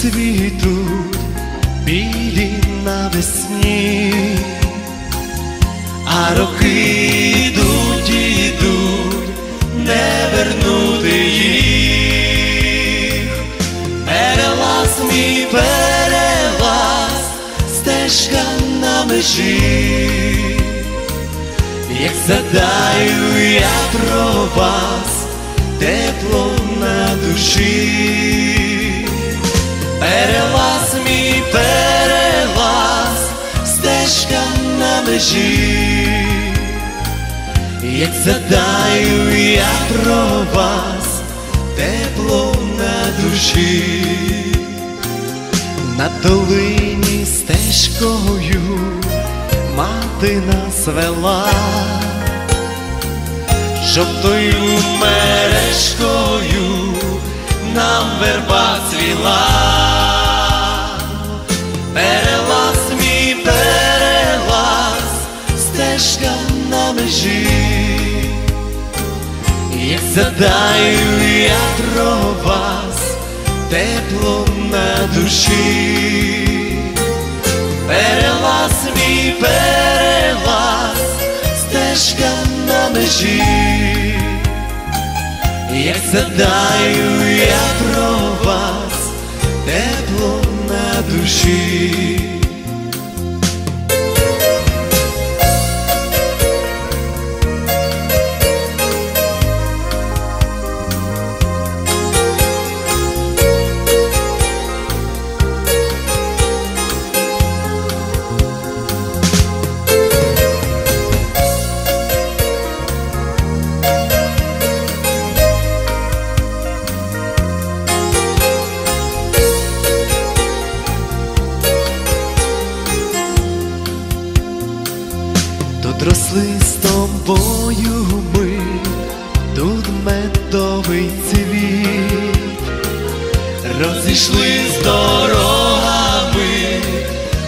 цвітуть білі навесні, а роки йдуть, і йдуть, не вернути їх. Перелаз мій перелаз, стежка на межі, як задаю я про вас, тепло на душі, перелаз мій перелаз, стежка на межі, як задаю я про вас, тепло на душі, на долині стежкою мати нас вела. Жовтою мережкою нам верба цвіла, на межі, як задаю я про вас, тепло на душі, перелаз мій перелаз, стежка на межі, як задаю я про вас, тепло на душі. Тут росли з тобою ми, тут медовий цвіт, розійшли з дорогами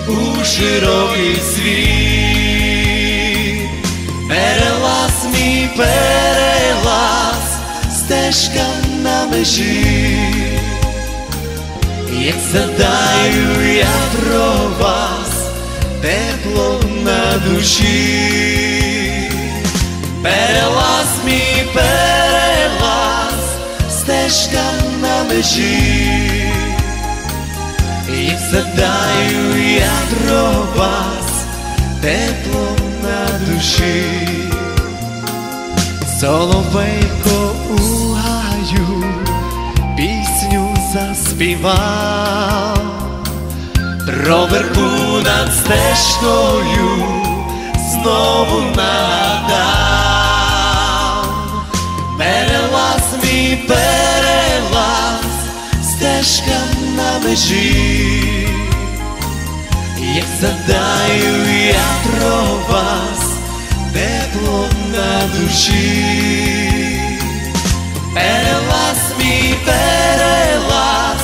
у широкий світ, перелаз мій перелаз, стежка на межі, як задаю я про вас тепло душі, перелаз мій перелаз, стежка на межі, як задаю я про вас, тепло на душі, соловейко у гаю пісню заспівав. Про вербу над стежкою знову нагадав, перелаз мій перелаз, стежка на межі, як задаю я про вас, тепло на душі, перелаз мій перелаз,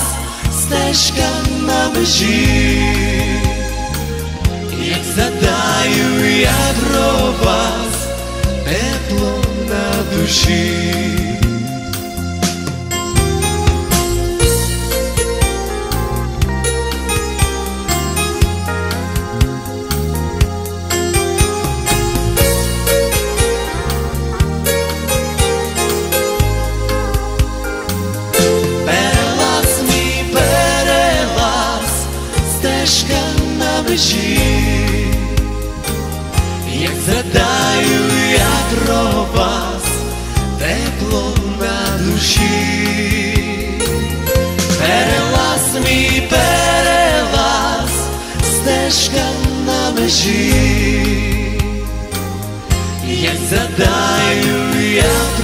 стежка на межі, тепло на душі. На межі, як задаю я